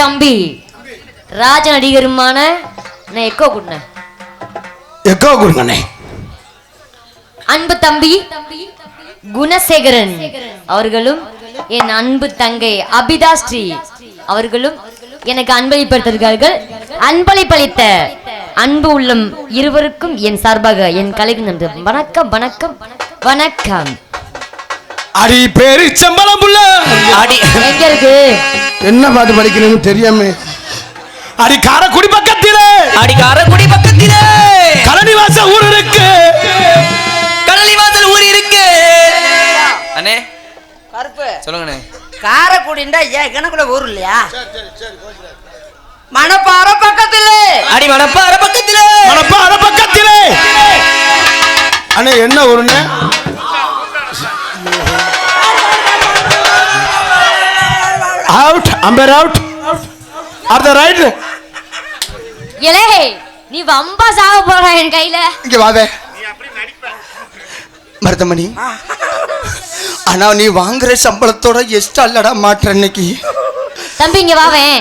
தம்பி. ராஜ நடிகருமான நான் echo கொடுனேன் echo கொடுங்கண்ணே அன்பு தம்பி குணசேகரன் அவர்களும் என் அன்பு தங்கை அபிதா ஸ்ரீ அவர்களும் எனக்கு அன்பளிப்படுத்திருக்கார்கள் அன்பளிப்பளித்த அன்பு உள்ளம் இருவருக்கும் என் சார்பாக என் கலைக்கு நன்றி. வணக்கம் வணக்கம் வணக்கம். அடி பேரு செம்பலம் புள்ள. அடி எங்க இருக்கு? என்ன பாட்டு படிக்கணும்னு தெரியாம. அடி காரக்குடி பக்கத்திலே. அடி காரக்குடி பக்கத்திலே. கலனிவாச ஊர் இருக்கு. கடலி வாசல் ஊர் இருக்கு. அண்ணே கருப்பு. சொல்லுங்கண்ணே. காரக்குடிண்டா ஏன் கிணக்குள்ள ஊர் இல்லையா? மணப்பாறை பக்கத்துல. அடி மணப்பாற பக்கத்திலே. மணப்பாற பக்கத்திலே. அண்ணே என்ன ஊருண்ணே? Out umpire out are the right இலே நீ வம்பா சாக போற என் கையில. இங்க வாவே மருதமணி ஆனா நீ வாங்குற சம்பளத்தோட எஸ்ட் அல்லடா மாற்ற இன்னைக்கு தம்பி இங்க வாவேன்